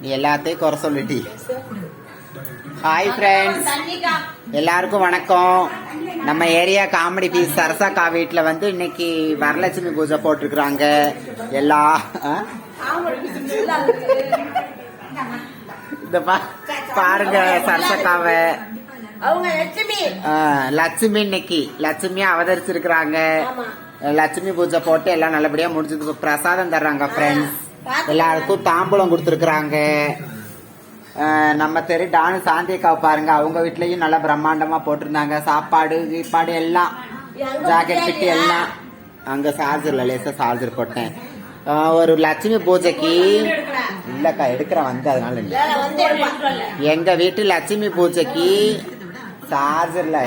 நீ எல்லாத்தையும் குறை சொல்லிட்டி ஹாய் ஃப்ரெண்ட்ஸ் எல்லாருக்கும் வணக்கம் நம்ம ஏரியா காமெடி பீஸ் சரசாக்கா வீட்டில் வந்து இன்னைக்கு வரலட்சுமி பூஜை போட்டிருக்கிறாங்க எல்லா இந்த பா பாருங்க சரசக்காவை லட்சுமி இன்னைக்கு லட்சுமி அவதரிச்சிருக்கிறாங்க லட்சுமி பூஜை போட்டு எல்லாம் நல்லபடியா முடிஞ்சது பிரசாதம் தர்றாங்க ஃப்ரெண்ட்ஸ் எல்லாருக்கும் தாம்பூலம் கொடுத்துருக்குறாங்க. நம்ம தெரு டானு சாந்தியக்காவை பாருங்க. அவங்க வீட்லயும் நல்லா பிரம்மாண்டமா போட்டிருந்தாங்க. சாப்பாடு கீப்பாடு எல்லாம். ஜாக்கெட் பிட்டு எல்லாம். அங்க சார்ஜர்ல லேசா சார்ஜர் போட்டேன். ஒரு லட்சுமி பூஜைக்கு இல்லக்கா எடுக்கிறேன். வந்து அதனால இல்ல. எங்க வீட்டு லட்சுமி பூஜைக்கு சார்ஜர்ல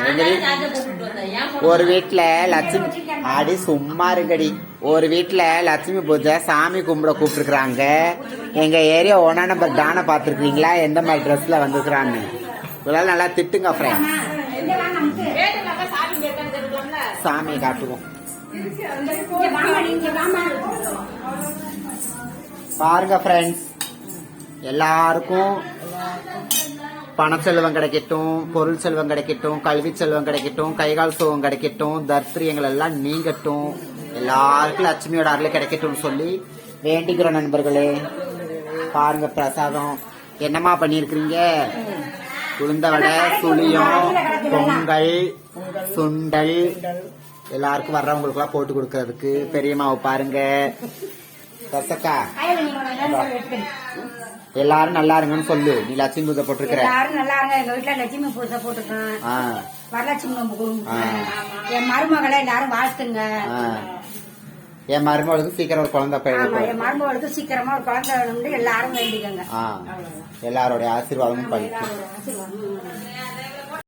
ஒரு வீட்ல லட்சுமி அடி சும்மா இருங்கடி ஒரு வீட்ல லட்சுமி பூஜை சாமி கும்பிட கூப்பிட்டுருக்காங்க எங்க ஏரியா ஒன்னா நம்பர் டான பாத்துருக்கீங்களா எந்த மாதிரி ட்ரெஸ்ல வந்துருக்கான்னு இதெல்லாம் நல்லா திட்டுங்க ஃப்ரெண்ட்ஸ் சாமியை காட்டுவோம். பாருங்க ஃப்ரெண்ட்ஸ் எல்லாருக்கும் பணச்செல்வம் கிடைக்கட்டும் பொருள் செல்வம் கிடைக்கட்டும் கல்வி செல்வம் கிடைக்கட்டும் கைகால் சுகம் கிடைக்கட்டும் தர்த்திரியங்கள் எல்லாம் நீங்கட்டும். எல்லாருக்கும் லட்சுமியோட அருள் கிடைக்கட்டும்னு சொல்லி வேண்டிக்கிறோம் நண்பர்களே. பாருங்க பிரசாதம். என்னம்மா பண்ணிருக்கிறீங்க உளுந்த வடை சுளியம் பொங்கல் சுண்டல். எல்லாருக்கும் வர்றவங்களுக்கு எல்லாம் போட்டு கொடுக்கறதுக்கு. பெரியம்மாவை பாருங்க. ரசக்கா எல்லாரும் நல்லா இருங்கன்னு சொல்லு. நீ லட்சுமி பூஜை போட்டிருக்கிற. எல்லாரும் நல்லா இருங்க. எங்க வீட்டுல லட்சுமி பூஜை போட்டுருக்கேன். ஆ, வரலட்சுமி நோம்பு. என் மருமகளை எல்லாரும் வாழ்த்துங்க. என் மருமகளுக்கு சீக்கிரம் ஒரு குழந்தை பிறகு என் மருமகளுக்கு சீக்கிரமா ஒரு குழந்தை வேணும்னு எல்லாரும் வேண்டிக்கங்க. எல்லாரோடைய ஆசீர்வாதமும் ஆசீர்வாதம்.